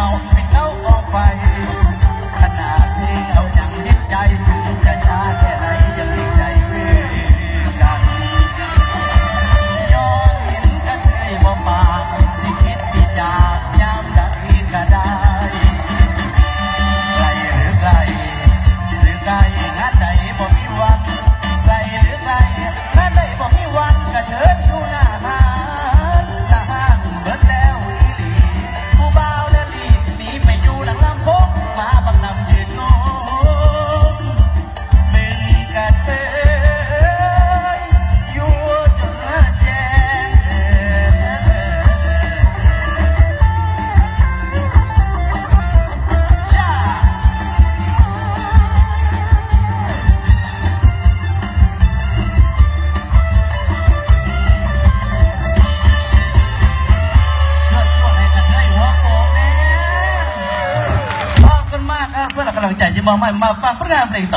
เมาให้เขาออกไปขนาดนี้เรายังเห็นใจถึงจะช้าแค่ไหนยังเห็นใจเพื่อนกันย้อนเห็นกรเทยบ่ปากสิคิดปีากยังำลังใจที่มาบให้มาฟังพระนามเพลงต่อ